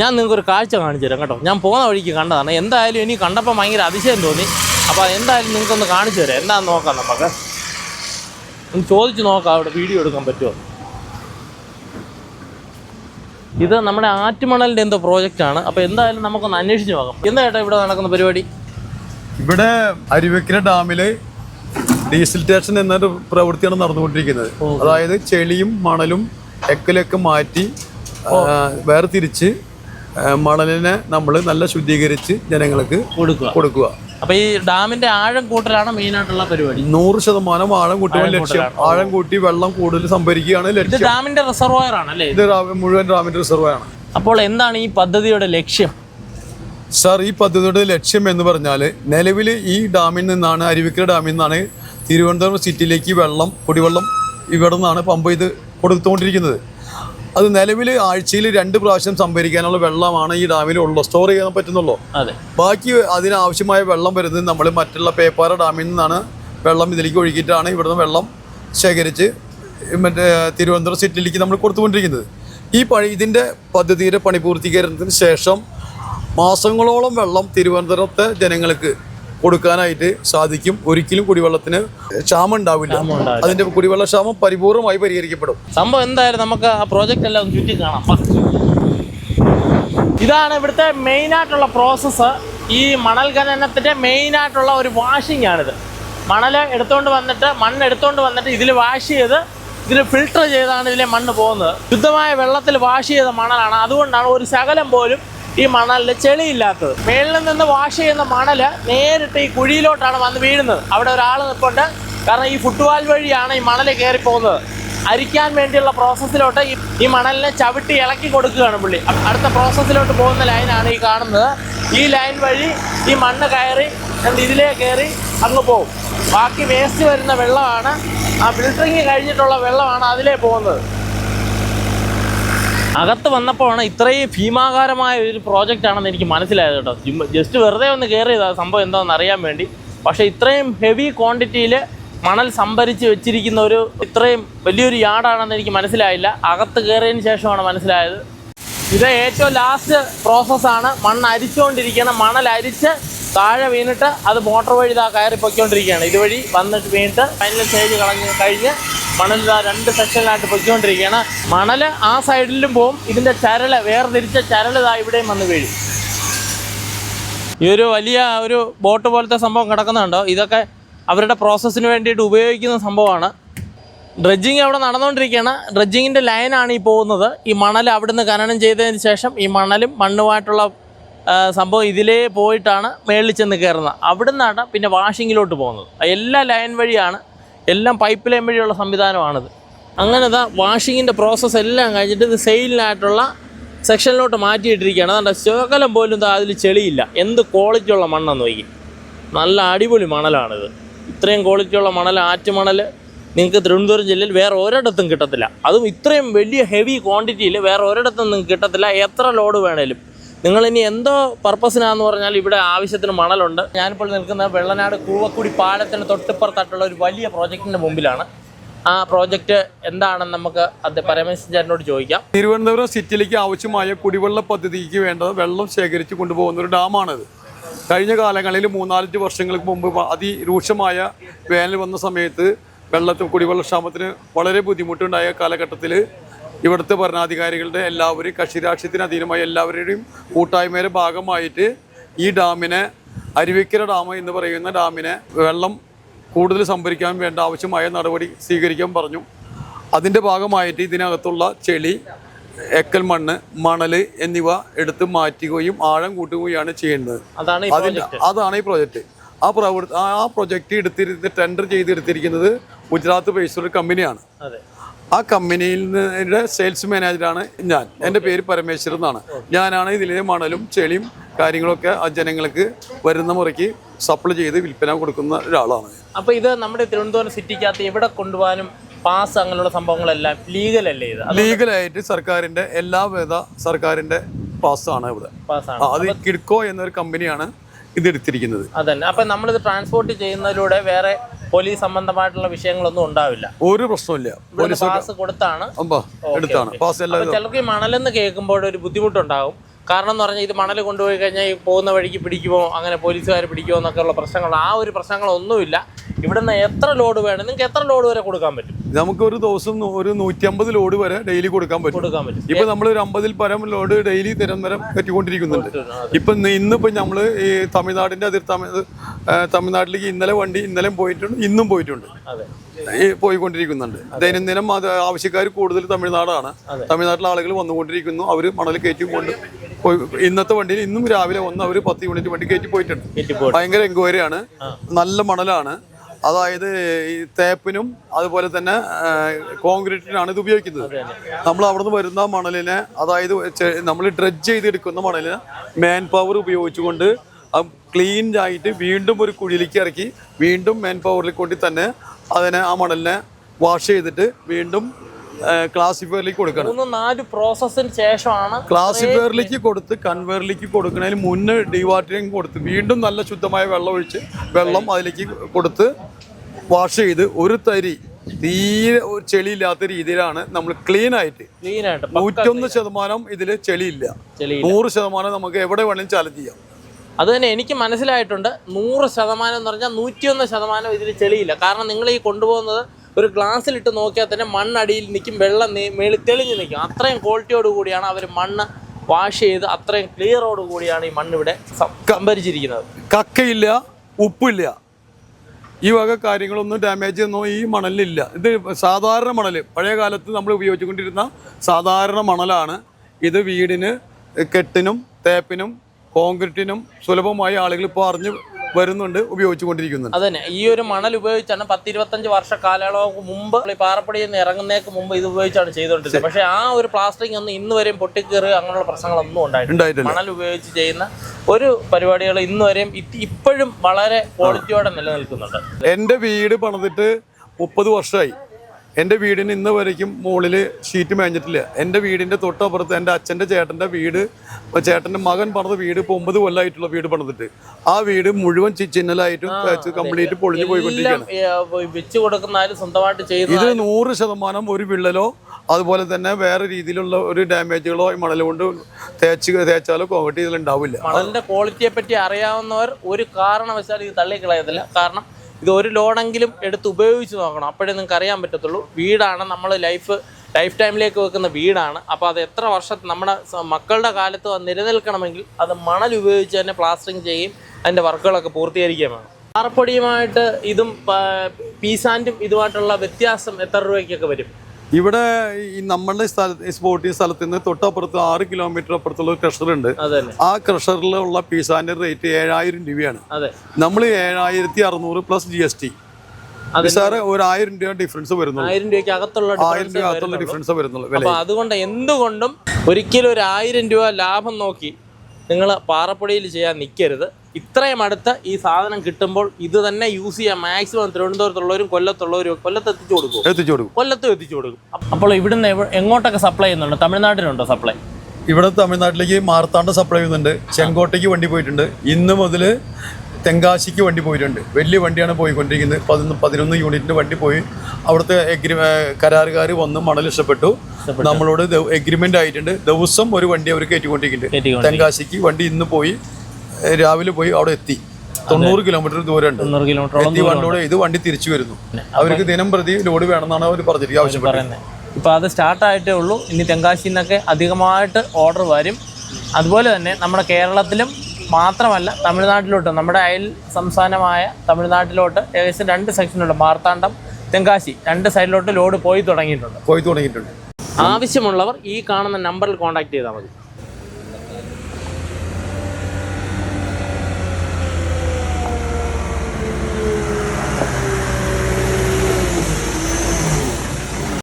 ഞാൻ നിങ്ങൾക്ക് ഒരു കാഴ്ച കാണിച്ചു തരാം കേട്ടോ. ഞാൻ പോകുന്ന വഴിക്ക് കണ്ടതാണ്. എന്തായാലും ഇനി കണ്ടപ്പോൾ ഭയങ്കര അതിശയം തോന്നി. അപ്പോൾ എന്തായാലും നിങ്ങൾക്കൊന്ന് കാണിച്ചു തരാം. എന്താണെന്ന് നോക്കാം നമുക്ക്. ഒന്ന് ചോദിച്ച് നോക്കാം അവിടെ വീഡിയോ എടുക്കാൻ പറ്റുമോ? ഇത് നമ്മുടെ ആറ്റുമണലിന്റെ എന്തോ പ്രോജക്റ്റാണ് അപ്പോൾ എന്തായാലും നമുക്കൊന്ന് അന്വേഷിച്ച് നോക്കാം. എന്താ ചേട്ടാ ഇവിടെ നടക്കുന്ന പരിപാടി? ഇവിടെ അരുവിക്കര ഡാമിൽ ഡീസൽ സ്റ്റേഷൻ എന്നൊരു പ്രവൃത്തിയാണ് നടന്നുകൊണ്ടിരിക്കുന്നത്. അതായത് ചെളിയും മണലും എക്കലൊക്കെ മാറ്റി വേർതിരിച്ച് മണലിനെ നമ്മൾ നല്ല ശുദ്ധീകരിച്ച് ജനങ്ങൾക്ക് കൊടുക്കുക. കൊടുക്കുക. അപ്പൊ ഈ ഡാമിന്റെ ആഴം കൂട്ടലാണ് മെയിനായിട്ടുള്ള പരിപാടി. നൂറ് ശതമാനം ആഴം കൂട്ടുക ലക്ഷ്യം. ആഴം കൂട്ടി വെള്ളം കൂടുതൽ സംഭരിക്കുകയാണ് ലക്ഷ്യം. ആണ് റിസർവോയർ ആണല്ലേ ഇത് മുഴുവൻ ഡാമിന്റെ റിസർവാണ് അപ്പോൾ എന്താണ് ഈ പദ്ധതിയുടെ ലക്ഷ്യം? സാർ ഈ പദ്ധതിയുടെ ലക്ഷ്യം എന്ന് പറഞ്ഞാൽ നിലവിൽ ഈ ഡാമിൽ നിന്നാണ് അരുവിക്കര ഡാമിൽ നിന്നാണ് തിരുവനന്തപുരം സിറ്റിയിലേക്ക് വെള്ളം കുടിവെള്ളം ഇവിടെ നിന്നാണ് പമ്പ് ചെയ്ത് കൊടുത്തുകൊണ്ടിരിക്കുന്നത്. അത് നിലവിൽ ആഴ്ചയിൽ രണ്ട് പ്രാവശ്യം സംഭരിക്കാനുള്ള വെള്ളമാണ് ഈ ഡാമിൽ ഉള്ളത് സ്റ്റോർ ചെയ്യാൻ പറ്റുന്നുള്ളൂ. അതെ. ബാക്കി അതിനാവശ്യമായ വെള്ളം വരുന്നത് നമ്മൾ മറ്റുള്ള പേപ്പാറ ഡാമിൽ നിന്നാണ് വെള്ളം ഇതിലേക്ക് ഒഴുകിയിട്ടാണ് ഇവിടുന്ന് വെള്ളം ശേഖരിച്ച് മറ്റേ തിരുവനന്തപുരം സിറ്റിയിലേക്ക് നമ്മൾ കൊടുത്തുകൊണ്ടിരിക്കുന്നത്. ഈ പണി ഇതിന്റെ പദ്ധതിയുടെ പണി പൂർത്തീകരണത്തിന് ശേഷം മാസങ്ങളോളം വെള്ളം തിരുവനന്തപുരത്തെ ജനങ്ങൾക്ക് കൊടുക്കാനായിട്ട് സാധിക്കും. ഒരിക്കലും കുടിവെള്ളത്തിന് ക്ഷാമം ഉണ്ടാവില്ല അതിന്റെ കുടിവെള്ള ക്ഷാമം പരിപൂർണമായി പരിഹരിക്കപ്പെടും. സംഭവം എന്തായാലും നമുക്ക് ആ പ്രോജക്റ്റ് എല്ലാം ചുറ്റി കാണാം. ഇതാണ് ഇവിടുത്തെ മെയിൻ ആയിട്ടുള്ള പ്രോസസ്സ് ഈ മണൽ ഖനനത്തിന്റെ മെയിൻ ആയിട്ടുള്ള ഒരു വാഷിംഗ് ആണിത്. മണൽ എടുത്തുകൊണ്ട് വന്നിട്ട് മണ്ണ് എടുത്തുകൊണ്ട് വന്നിട്ട് ഇതിൽ വാഷ് ചെയ്ത് ഇതിൽ ഫിൽട്ടർ ചെയ്താണ് ഇതിലെ മണ്ണ് പോകുന്നത്. ശുദ്ധമായ വെള്ളത്തിൽ വാഷ് ചെയ്ത മണലാണ്. അതുകൊണ്ടാണ് ഒരു ശകലം പോലും ഈ മണലിൽ ചെളിയില്ലാത്തത്. മേളിൽ നിന്ന് വാഷ് ചെയ്യുന്ന മണൽ നേരിട്ട് ഈ കുഴിയിലോട്ടാണ് വന്ന് വീഴുന്നത്. അവിടെ ഒരാൾ നിൽപ്പുണ്ട് കാരണം ഈ ഫുട്വാൽ വഴിയാണ് ഈ മണൽ കയറി പോകുന്നത് അരിക്കാൻ വേണ്ടിയുള്ള പ്രോസസ്സിലോട്ട് ഈ ഈ മണലിനെ ചവിട്ടി ഇളക്കി കൊടുക്കുകയാണ് പുള്ളി. അടുത്ത പ്രോസസ്സിലോട്ട് പോകുന്ന ലൈനാണ് ഈ കാണുന്നത്. ഈ ലൈൻ വഴി ഈ മണ്ണ് കയറി എന്നിട്ട് ഇതിലേ കയറി അങ്ങ് പോകും ബാക്കി വേസ്റ്റ് വരുന്ന വെള്ളമാണ്. ആ ഫിൽറ്ററിങ് കഴിഞ്ഞിട്ടുള്ള വെള്ളമാണ് അതിലേ പോകുന്നത്. അകത്ത് വന്നപ്പോഴാണ് ഇത്രയും ഭീമാകാരമായ ഒരു പ്രോജക്റ്റ് ആണെന്ന് എനിക്ക് മനസ്സിലായത് കേട്ടോ. ജസ്റ്റ് വെറുതെ ഒന്ന് കയറിയതാണ് സംഭവം എന്താണെന്ന് അറിയാൻ വേണ്ടി. പക്ഷേ ഇത്രയും ഹെവി ക്വാണ്ടിറ്റിയിൽ മണൽ സംഭരിച്ച് വെച്ചിരിക്കുന്ന ഒരു ഇത്രയും വലിയൊരു യാർഡാണെന്ന് എനിക്ക് മനസ്സിലായില്ല. അകത്ത് കയറിയതിന് ശേഷമാണ് മനസ്സിലായത്. ഇത് ഏറ്റവും ലാസ്റ്റ് പ്രോസസ്സാണ് മണ്ണ് അരിച്ചുകൊണ്ടിരിക്കുന്ന മണൽ അരിച്ച് താഴെ വീണിട്ട് അത് മോട്ടോർ വഴി ഇതാ കയറി പൊയ്ക്കൊണ്ടിരിക്കുകയാണ് ഇതുവഴി വന്നിട്ട് വീണിട്ട് ഫൈനൽ സ്റ്റേജ് കളഞ്ഞ് കഴിഞ്ഞ് മണൽ ഇതാ രണ്ട് സെക്ഷനിലായിട്ട് പൊയ്ക്കൊണ്ടിരിക്കുകയാണ്. മണൽ ആ സൈഡിലും പോവും. ഇതിന്റെ ചരൽ വേർതിരിച്ച ചരൽ ഇതാ ഇവിടെയും വന്ന് വീഴും. ഈ ഒരു വലിയ ഒരു ബോട്ട് പോലത്തെ സംഭവം കിടക്കുന്നുണ്ടോ. ഇതൊക്കെ അവരുടെ പ്രോസസ്സിന് വേണ്ടിയിട്ട് ഉപയോഗിക്കുന്ന സംഭവമാണ്. ഡ്രഡ്ജിങ് അവിടെ നടന്നുകൊണ്ടിരിക്കുകയാണ്. ഡ്രഡ്ജിങ്ങിന്റെ ലൈനാണ് ഈ പോകുന്നത്. ഈ മണൽ അവിടുന്ന് ഖനനം ചെയ്തതിന് ശേഷം ഈ മണലും മണ്ണുമായിട്ടുള്ള സംഭവം ഇതിലേ പോയിട്ടാണ് മേളിൽ ചെന്ന് കയറുന്നത്. അവിടുന്നാണ് പിന്നെ വാഷിങ്ങിലോട്ട് പോകുന്നത്. എല്ലാ ലൈൻ വഴിയാണ് എല്ലാം പൈപ്പ് ലൈൻ വഴിയുള്ള സംവിധാനമാണിത്. അങ്ങനെ ഇതാ വാഷിങ്ങിന്റെ പ്രോസസ്സ് എല്ലാം കഴിഞ്ഞിട്ട് ഇത് സെയിലിനായിട്ടുള്ള സെക്ഷനിലോട്ട് മാറ്റിയിട്ടിരിക്കുകയാണ്. അതുകൊണ്ട് ശകലം പോലും ഇതാ അതിൽ ചെളിയില്ല. എന്ത് ക്വാളിറ്റി ഉള്ള മണ്ണെന്ന് നോക്കി. നല്ല അടിപൊളി മണലാണിത്. ഇത്രയും ക്വാളിറ്റിയുള്ള മണൽ ആറ്റുമണൽ നിങ്ങൾക്ക് തിരുവനന്തപുരം ജില്ലയിൽ വേറെ ഒരിടത്തും കിട്ടത്തില്ല. അതും ഇത്രയും വലിയ ഹെവി ക്വാണ്ടിറ്റിയിൽ വേറെ ഒരിടത്തും നിങ്ങൾക്ക് കിട്ടത്തില്ല. എത്ര ലോഡ് വേണേലും. നിങ്ങൾ ഇനി എന്തോ പർപ്പസിനാന്ന് പറഞ്ഞാൽ ഇവിടെ ആവശ്യത്തിന് മണലുണ്ട്. ഞാനിപ്പോൾ നിൽക്കുന്ന വെള്ളനാട് കൂവക്കുടി പാലത്തിന് തൊട്ടിപ്പുറത്തായിട്ടുള്ള ഒരു വലിയ പ്രോജക്റ്റിന്റെ മുമ്പിലാണ്. ആ പ്രോജക്റ്റ് എന്താണെന്ന് നമുക്ക് അത് പരമേശ്വരനോട് ചോദിക്കാം. തിരുവനന്തപുരം സിറ്റിയിലേക്ക് ആവശ്യമായ കുടിവെള്ള പദ്ധതിക്ക് വേണ്ടത് വെള്ളം ശേഖരിച്ച് കൊണ്ടുപോകുന്ന ഒരു ഡാമാണിത്. കഴിഞ്ഞ കാലങ്ങളിൽ മൂന്നാലഞ്ച് വർഷങ്ങൾക്ക് മുമ്പ് അതിരൂക്ഷമായ വേനൽ വന്ന സമയത്ത് വെള്ളത്തിൽ കുടിവെള്ള ക്ഷാമത്തിന് വളരെ ബുദ്ധിമുട്ടുണ്ടായ കാലഘട്ടത്തിൽ ഇവിടുത്തെ ഭരണാധികാരികളുടെ എല്ലാവരും കക്ഷിരാഷ്ട്രീയത്തിന് അധീനമായ എല്ലാവരുടെയും കൂട്ടായ്മയുടെ ഭാഗമായിട്ട് ഈ ഡാമിനെ അരുവിക്കര ഡാം എന്ന് പറയുന്ന ഡാമിനെ വെള്ളം കൂടുതൽ സംഭരിക്കാൻ വേണ്ട ആവശ്യമായ നടപടി സ്വീകരിക്കാൻ പറഞ്ഞു. അതിന്റെ ഭാഗമായിട്ട് ഇതിനകത്തുള്ള ചെളി എക്കൽ മണ്ണ് മണൽ എന്നിവ എടുത്ത് മാറ്റുകയും ആഴം കൂട്ടുകയാണ് ചെയ്യുന്നത്. അതാണ് ഈ അതിന്റെ അതാണ് ഈ പ്രോജക്റ്റ്. ആ പ്രവൃത്തി ആ പ്രോജക്റ്റ് എടുത്തിരുന്ന ടെൻഡർ ചെയ്തെടുത്തിരിക്കുന്നത് ഗുജറാത്ത് ബേസ്ഡ് ഒരു കമ്പനിയാണ്. അതെ. ആ കമ്പനിയിൽ നിന്നിടെ സെയിൽസ് മാനേജറാണ് ഞാൻ. എന്റെ പേര് പരമേശ്വരൻ എന്നാണ്. ഞാനാണ് ഇതിലെ മണലും ചെളിയും കാര്യങ്ങളൊക്കെ ആ ജനങ്ങൾക്ക് വരുന്ന മുറയ്ക്ക് സപ്ലൈ ചെയ്ത് വിൽപ്പന കൊടുക്കുന്ന ഒരാളാണ് അപ്പോൾ ഇത് നമ്മുടെ തിരുവനന്തപുരം സിറ്റിക്കകത്ത് എവിടെ കൊണ്ടുപോകാനും പാസ് അങ്ങനെയുള്ള സംഭവങ്ങളെല്ലാം ലീഗലല്ലേ ഇത്? ലീഗലായിട്ട് സർക്കാരിന്റെ എല്ലാവിധ സർക്കാരിന്റെ പാസ്സാണ് ഇവിടെ. അത് കിഡ്കോ എന്നൊരു കമ്പനിയാണ്. ഇത് എടുത്തിരിക്കുന്നത് അതന്നെ. അപ്പൊ നമ്മളിത് ട്രാൻസ്പോർട്ട് ചെയ്യുന്നതിലൂടെ വേറെ പോലീസ് സംബന്ധമായിട്ടുള്ള വിഷയങ്ങളൊന്നും ഉണ്ടാവില്ല. ഒരു പ്രശ്നമില്ല പോലീസ് പാസ് കൊടുത്താണ്. എടുത്താണ്. പാസ് ചിലർക്ക് ഈ മണലെന്ന് കേൾക്കുമ്പോൾ ഒരു ബുദ്ധിമുട്ടുണ്ടാകും. കാരണം എന്ന് പറഞ്ഞാൽ ഇത് മണൽ കൊണ്ടുപോയി കഴിഞ്ഞാൽ ഈ പോകുന്ന വഴിക്ക് പിടിക്കുമോ അങ്ങനെ പോലീസുകാർ പിടിക്കുമോ എന്നൊക്കെയുള്ള പ്രശ്നങ്ങൾ ആ ഒരു പ്രശ്നങ്ങളൊന്നുമില്ല. ഇവിടുന്ന് എത്ര ലോഡ് വേണം? നിങ്ങൾക്ക് എത്ര ലോഡ് വരെ കൊടുക്കാൻ പറ്റും? നമുക്ക് ഒരു ദിവസം ഒരു നൂറ്റി അമ്പത് ലോഡ് വരെ ഡെയിലി കൊടുക്കാൻ പറ്റും. കൊടുക്കാൻ പറ്റും. ഇപ്പൊ നമ്മൾ ഒരു അമ്പതിൽ പരം ലോഡ് ഡെയിലി നിരന്തരം കെട്ടിക്കൊണ്ടിരിക്കുന്നുണ്ട് ഇപ്പൊ ഇന്ന് ഇന്നിപ്പോ നമ്മൾ ഈ തമിഴ്നാടിന്റെ അതിർ തമിഴ് തമിഴ്നാട്ടിലേക്ക് ഇന്നലെ വണ്ടി ഇന്നലെ പോയിട്ടുണ്ട് ഇന്നും പോയിട്ടുണ്ട്. പോയിക്കൊണ്ടിരിക്കുന്നുണ്ട്. ദൈനംദിനം അത് ആവശ്യക്കാർ കൂടുതൽ തമിഴ്നാടാണ്. തമിഴ്നാട്ടിലെ ആളുകൾ വന്നുകൊണ്ടിരിക്കുന്നു. അവർ മണൽ കയറ്റി കൊണ്ട് പോയി ഇന്നത്തെ വണ്ടിയിൽ ഇന്നും രാവിലെ വന്ന് അവർ പത്ത് യൂണിറ്റ് വണ്ടി കയറ്റി പോയിട്ടുണ്ട്. ഭയങ്കര എൻക്വയറിയാണ്. നല്ല മണലാണ്. അതായത് ഈ തേപ്പിനും അതുപോലെ തന്നെ കോൺക്രീറ്റിനാണ് ഇത് ഉപയോഗിക്കുന്നത്. നമ്മൾ അവിടുന്ന് വരുന്ന മണലിനെ അതായത് നമ്മൾ ഡ്രഡ്ജ് ചെയ്തെടുക്കുന്ന മണലിനെ മാൻ പവർ ഉപയോഗിച്ചുകൊണ്ട് ക്ലീൻ ആയിട്ട് വീണ്ടും ഒരു കുഴിയിലേക്ക് ഇറക്കി വീണ്ടും മാൻ പവറിൽ കൊണ്ടി തന്നെ അതിനെ ആ മണലിനെ വാഷ് ചെയ്തിട്ട് വീണ്ടും ക്ലാസിഫയറിലേക്ക് കൊടുക്കണം. മൂന്ന് നാല് പ്രോസസ്സിന് ശേഷമാണ് ക്ലാസിഫയറിലേക്ക് കൊടുത്ത് കൺവെയറിലേക്ക് കൊടുക്കുന്നതിന് മുന്നേ ഡിവാറ്ററിങ് കൊടുത്ത് വീണ്ടും നല്ല ശുദ്ധമായ വെള്ളം ഒഴിച്ച് വെള്ളം അതിലേക്ക് കൊടുത്ത് വാഷ് ചെയ്ത് ഒരു തരി തീരെ ഒരു ചെളിയില്ലാത്ത രീതിയിലാണ് നമ്മൾ ക്ലീൻ ആയിട്ട്. ക്ലീൻ ആയിട്ട് നൂറ്റൊന്ന് ശതമാനം ഇതിൽ ചെളിയില്ല. ഇല്ല നൂറ് ശതമാനം നമുക്ക് എവിടെ വേണമെങ്കിലും ചാലഞ്ച് ചെയ്യാം. അത് തന്നെ എനിക്ക് മനസ്സിലായിട്ടുണ്ട് നൂറ് ശതമാനം എന്ന് പറഞ്ഞാൽ നൂറ്റിയൊന്ന് ശതമാനം ഇതിൽ ചെളിയില്ല. കാരണം നിങ്ങൾ ഈ കൊണ്ടുപോകുന്നത് ഒരു ഗ്ലാസ്സിലിട്ട് നോക്കിയാൽ തന്നെ മണ്ണടിയിൽ നിൽക്കും വെള്ളം മേളി തെളിഞ്ഞ് നിൽക്കും. അത്രയും ക്വാളിറ്റിയോട് കൂടിയാണ് അവർ മണ്ണ് വാഷ് ചെയ്ത് അത്രയും ക്ലിയറോട് കൂടിയാണ് ഈ മണ്ണ് ഇവിടെ സംഭരിച്ചിരിക്കുന്നത്. കക്കയില്ല ഉപ്പില്ല. ഈ വക കാര്യങ്ങളൊന്നും ഡാമേജ് ഒന്നും ഈ മണലിലില്ല ഇത് സാധാരണ മണൽ പഴയ കാലത്ത് നമ്മൾ ഉപയോഗിച്ചുകൊണ്ടിരുന്ന സാധാരണ മണലാണ്. ഇത് വീടിന് കെട്ടിനും തേപ്പിനും കോൺക്രീറ്റിനും സുലഭമായി ആളുകൾ ഇപ്പോൾ അറിഞ്ഞ് വരുന്നുണ്ട് ഉപയോഗിച്ചുകൊണ്ടിരിക്കുന്നുണ്ട്. അതന്നെ. ഈ ഒരു മണൽ ഉപയോഗിച്ചാണ് പത്തിരുപത്തഞ്ച് വർഷ കാലയളവ് മുമ്പ് പാറപ്പടിയിൽ നിന്ന് ഇറങ്ങുന്നേക്ക് മുമ്പ് ഇത് ഉപയോഗിച്ചാണ് ചെയ്തുകൊണ്ടിരുന്നത്. പക്ഷേ ആ ഒരു പ്ലാസ്റ്റിക് ഒന്നും ഇന്ന് വരെയും പൊട്ടിക്കേറുക അങ്ങനെയുള്ള പ്രശ്നങ്ങളൊന്നും ഉണ്ടായിട്ടില്ല. മണൽ ഉപയോഗിച്ച് ചെയ്യുന്ന ഒരു പരിപാടികൾ ഇന്ന് വരെയും ഇപ്പോഴും വളരെ ക്വാളിറ്റിയോടെ നിലനിൽക്കുന്നുണ്ട്. എന്റെ വീട് പണിതിട്ട് മുപ്പത് വർഷമായി. എന്റെ വീടിന് ഇന്ന് വരയ്ക്കും മുകളിൽ ഷീറ്റ് മേഞ്ഞിട്ടില്ല. എന്റെ വീടിന്റെ തൊട്ടപ്പുറത്ത് എന്റെ അച്ഛന്റെ ചേട്ടന്റെ വീട് ചേട്ടന്റെ മകൻ പണിത വീട് ഇപ്പോൾ ഒമ്പത് കൊല്ലമായിട്ടുള്ള വീട് പണിതിട്ട്. ആ വീട് മുഴുവൻ ചിന്നലായിട്ടും കംപ്ലീറ്റ് പൊളിഞ്ഞു പോയിക്കൊണ്ടിരിക്കുകയാണ് ഇത് നൂറ് ശതമാനം ഒരു വിള്ളലോ അതുപോലെ തന്നെ വേറെ രീതിയിലുള്ള ഒരു ഡാമേജുകളോ ഈ മണൽ കൊണ്ട് തേച്ച് തേച്ചാലോ കോവട്ടി ഇതിൽ ഉണ്ടാവില്ല. മണലിന്റെ ക്വാളിറ്റിയെ പറ്റി അറിയാവുന്നവർ ഒരു കാരണവശാലും ഇത് തള്ളിക്കളയത്തില്ല. കാരണം ഇത് ഒരു ലോണെങ്കിലും എടുത്ത് ഉപയോഗിച്ച് നോക്കണം. അപ്പോഴേ നിങ്ങൾക്ക് അറിയാൻ പറ്റത്തുള്ളൂ. വീടാണ് നമ്മൾ ലൈഫ് ലൈഫ് ടൈമിലേക്ക് വെക്കുന്ന വീടാണ്. അപ്പോൾ അത് എത്ര വർഷത്തെ നമ്മുടെ മക്കളുടെ കാലത്ത് നിലനിൽക്കണമെങ്കിൽ അത് മണൽ ഉപയോഗിച്ച് തന്നെ പ്ലാസ്റ്ററിങ് ചെയ്യും അതിന്റെ വർക്കുകളൊക്കെ പൂർത്തീകരിക്കുകയും വേണം. പാറപ്പൊടിയുമായിട്ട് ഇതും പീസാന്റും ഇതുമായിട്ടുള്ള വ്യത്യാസം എത്ര രൂപയ്ക്കൊക്കെ വരും? ഇവിടെ ഈ നമ്മളുടെ സ്ഥലത്ത് ഈ സ്പോട്ടി സ്ഥലത്ത് നിന്ന് തൊട്ടപ്പുറത്ത് ആറ് കിലോമീറ്റർ അപ്പുറത്തുള്ള ഒരു ക്രഷർ ഉണ്ട്. ആ ക്രഷറിലുള്ള പീസാന്റെ റേറ്റ് ഏഴായിരം രൂപയാണ്. നമ്മൾ ഏഴായിരത്തി അറുന്നൂറ് plus G S T sir ഒരു ആയിരം രൂപ ഡിഫറൻസ് വരുന്നുള്ളൂ. ആയിരം രൂപയ്ക്ക് അകത്തുള്ള ആയിരം രൂപ അകത്തുള്ള ഡിഫറൻസ് വരുന്നുള്ളൂ അതുകൊണ്ട് എന്തുകൊണ്ടും ഒരിക്കലും ഒരു ആയിരം രൂപ ലാഭം നോക്കി നിങ്ങൾ പാറപ്പുഴയിൽ ചെയ്യാൻ നിൽക്കരുത് ഇത്രയും അടുത്ത് ഈ സാധനം കിട്ടുമ്പോൾ ഇത് തന്നെ യൂസ് ചെയ്യാൻ മാക്സിമം തിരുവനന്തപുരത്തുള്ളവരും കൊല്ലത്തുള്ളവരും കൊല്ലത്ത് എത്തിച്ചു കൊടുക്കും. എത്തിച്ചു കൊടുക്കും. കൊല്ലത്തും എത്തിച്ചു കൊടുക്കും. അപ്പോൾ ഇവിടുന്ന് എങ്ങോട്ടൊക്കെ സപ്ലൈ ചെയ്യുന്നുണ്ട്? തമിഴ്നാട്ടിലുണ്ടോ സപ്ലൈ ഇവിടെ തമിഴ്നാട്ടിലേക്ക് മാർത്താണ്ട് സപ്ലൈ ചെയ്യുന്നുണ്ട്. ചെങ്കോട്ടയ്ക്ക് വണ്ടി പോയിട്ടുണ്ട്. ഇന്ന് മുതൽ തെങ്കാശിക്ക് വണ്ടി പോയിട്ടുണ്ട്. വലിയ വണ്ടിയാണ് പോയിക്കൊണ്ടിരിക്കുന്നത്. പതിനൊന്ന് പതിനൊന്ന് യൂണിറ്റിന്റെ വണ്ടി പോയി. അവിടുത്തെ എഗ്രി കരാറുകാർ വന്ന് മണൽ ഇഷ്ടപ്പെട്ടു. നമ്മളോട് എഗ്രിമെന്റ് ആയിട്ടുണ്ട്. ദിവസം ഒരു വണ്ടി അവർ കയറ്റിക്കൊണ്ടിരിക്കുന്നുണ്ട് തെങ്കാശിക്ക് വണ്ടി ഇന്ന് പോയി. രാവിലെ പോയി അവിടെ എത്തി. തൊണ്ണൂറ് കിലോമീറ്റർ ദൂരമുണ്ട്. തൊണ്ണൂറ് കിലോമീറ്ററോളം എത്തി വണ്ടിയോടെ ഇത് വണ്ടി തിരിച്ചു വരുന്നു. അവർക്ക് ദിനം പ്രതി ലോഡ് വേണമെന്നാണ് അവർ പറഞ്ഞിരിക്കുക ആവശ്യപ്പെട്ടത്. പറയുന്നത്. ഇപ്പോൾ അത് സ്റ്റാർട്ടായിട്ടേ ഉള്ളൂ. ഇനി തെങ്കാശിയിൽ നിന്നൊക്കെ അധികമായിട്ട് ഓർഡർ വരും. അതുപോലെ തന്നെ നമ്മുടെ കേരളത്തിലും മാത്രമല്ല തമിഴ്നാട്ടിലോട്ട് നമ്മുടെ അയൽ സംസ്ഥാനമായ തമിഴ്നാട്ടിലോട്ട് ഏകദേശം രണ്ട് സെക്ഷനുണ്ട് മാർത്താണ്ഡം തെങ്കാശി രണ്ട് സൈഡിലോട്ട് ലോഡ് പോയി തുടങ്ങിയിട്ടുണ്ട്. പോയി തുടങ്ങിയിട്ടുണ്ട്. ആവശ്യമുള്ളവർ ഈ കാണുന്ന നമ്പറിൽ കോൺടാക്ട് ചെയ്താൽ മതി.